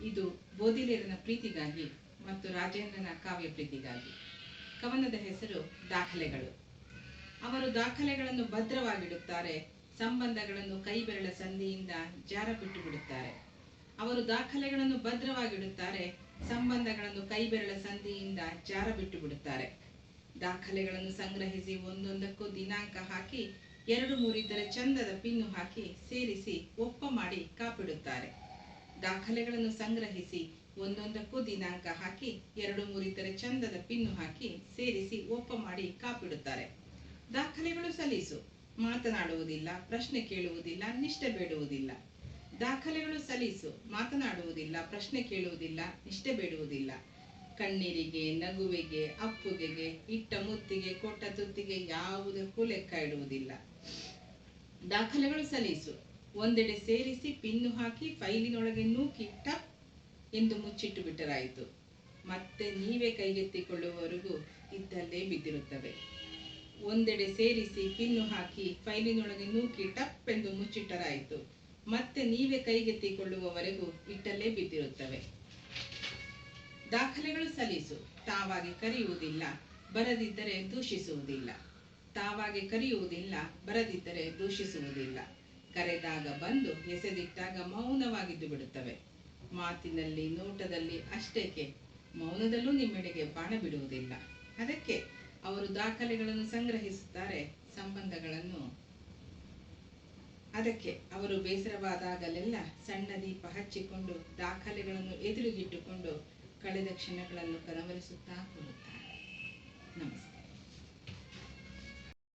ಇದು ಬೋಧಿಲೇರನ ಪ್ರೀತಿಗಾಗಿ ಮತ್ತು ರಾಜೇಂದ್ರನ ಕಾವ್ಯ ಪ್ರೀತಿಗಾಗಿ. ಕವನದ ಹೆಸರು ದಾಖಲೆಗಳು. ಅವರು ದಾಖಲೆಗಳನ್ನು ಭದ್ರವಾಗಿಡುತ್ತಾರೆ, ಸಂಬಂಧಗಳನ್ನು ಕೈಬೆರಳ ಸಂಧಿಯಿಂದ ಜಾರ ಬಿಟ್ಟು ಬಿಡುತ್ತಾರೆ. ಅವರು ದಾಖಲೆಗಳನ್ನು ಭದ್ರವಾಗಿಡುತ್ತಾರೆ, ಸಂಬಂಧಗಳನ್ನು ಕೈಬೆರಳ ಸಂಧಿಯಿಂದ ಜಾರ ಬಿಟ್ಟು ಬಿಡುತ್ತಾರೆ. ದಾಖಲೆಗಳನ್ನು ಸಂಗ್ರಹಿಸಿ ಒಂದೊಂದಕ್ಕೂ ದಿನಾಂಕ ಹಾಕಿ, ಎರಡು ಮೂರಿದ್ದರೆ ಚಂದದ ಪಿನ್ನು ಹಾಕಿ ಸೇರಿಸಿ ಒಪ್ಪ ಮಾಡಿ ಕಾಪಿಡುತ್ತಾರೆ. ದಾಖಲೆಗಳನ್ನು ಸಂಗ್ರಹಿಸಿ ಒಂದೊಂದಕ್ಕೂ ದಿನಾಂಕ ಹಾಕಿ, ಎರಡು ಮೂರಿತರೆ ಚಂದದ ಪಿನ್ನು ಹಾಕಿ ಸೇರಿಸಿ ಒಪ್ಪ ಮಾಡಿ ಕಾಪಿಡುತ್ತಾರೆ. ದಾಖಲೆಗಳು ಸಲೀಸು ಮಾತನಾಡುವುದಿಲ್ಲ, ಪ್ರಶ್ನೆ ಕೇಳುವುದಿಲ್ಲ, ನಿಷ್ಠೆ ಬೇಡುವುದಿಲ್ಲ. ದಾಖಲೆಗಳು ಸಲೀಸು ಮಾತನಾಡುವುದಿಲ್ಲ, ಪ್ರಶ್ನೆ ಕೇಳುವುದಿಲ್ಲ, ನಿಷ್ಠೆ ಬೇಡುವುದಿಲ್ಲ. ಕಣ್ಣೀರಿಗೆ, ನಗುವಿಗೆ, ಅಪ್ಪುಗೆಗೆ, ಇಟ್ಟ ಮುತ್ತಿಗೆ, ಕೊಟ್ಟ ತುತ್ತಿಗೆ ಯಾವುದಕ್ಕೂ ಲೆಕ್ಕ ಇಡುವುದಿಲ್ಲ. ದಾಖಲೆಗಳು ಸಲೀಸು ಒಂದೆಡೆ ಸೇರಿಸಿ ಪಿನ್ನು ಹಾಕಿ ಫೈಲಿನೊಳಗೆ ನೂಕಿ ಟಪ್ ಎಂದು ಮುಚ್ಚಿಟ್ಟು ಬಿಟ್ಟರಾಯಿತು. ಮತ್ತೆ ನೀವೇ ಕೈಗೆತ್ತಿಕೊಳ್ಳುವವರೆಗೂ ಇದ್ದಲ್ಲೇ ಬಿದ್ದಿರುತ್ತವೆ. ಒಂದೆಡೆ ಸೇರಿಸಿ ಪಿನ್ನು ಹಾಕಿ ಫೈಲಿನೊಳಗೆ ನೂಕಿ ಟಪ್ ಎಂದು ಮುಚ್ಚಿಟ್ಟರಾಯಿತು. ಮತ್ತೆ ನೀವೇ ಕೈಗೆತ್ತಿಕೊಳ್ಳುವವರೆಗೂ ಇಟ್ಟಲ್ಲೇ ಬಿದ್ದಿರುತ್ತವೆ. ದಾಖಲೆಗಳು ಸಲ್ಲಿಸು. ತಾವಾಗಿ ಕರೆಯುವುದಿಲ್ಲ, ಬರದಿದ್ದರೆ ದೂಷಿಸುವುದಿಲ್ಲ. ತಾವಾಗಿ ಕರೆಯುವುದಿಲ್ಲ, ಬರದಿದ್ದರೆ ದೂಷಿಸುವುದಿಲ್ಲ. ಕರೆದಾಗ ಬಂದು ಎಸೆದಿಟ್ಟಾಗ ಮೌನವಾಗಿದ್ದು ಬಿಡುತ್ತವೆ. ಮಾತಿನಲ್ಲಿ, ನೋಟದಲ್ಲಿ ಅಷ್ಟೇಕೆ ಮೌನದಲ್ಲೂ ನಿಮ್ಮೆಡೆಗೆ ಬಾಣ ಬಿಡುವುದಿಲ್ಲ. ಅದಕ್ಕೆ ಅವರು ದಾಖಲೆಗಳನ್ನು ಸಂಗ್ರಹಿಸುತ್ತಾರೆ, ಸಂಬಂಧಗಳನ್ನು. ಅದಕ್ಕೆ ಅವರು ಬೇಸರವಾದಾಗಲೆಲ್ಲ ಸಣ್ಣ ದೀಪ ಹಚ್ಚಿಕೊಂಡು ದಾಖಲೆಗಳನ್ನು ಎದುರಿಗಿಟ್ಟುಕೊಂಡು ಕಳೆದ ಕ್ಷಣಗಳನ್ನು ಕನವರಿಸುತ್ತಾ ಕೂರುತ್ತಾರೆ ನಮಸ್ಕಾರ.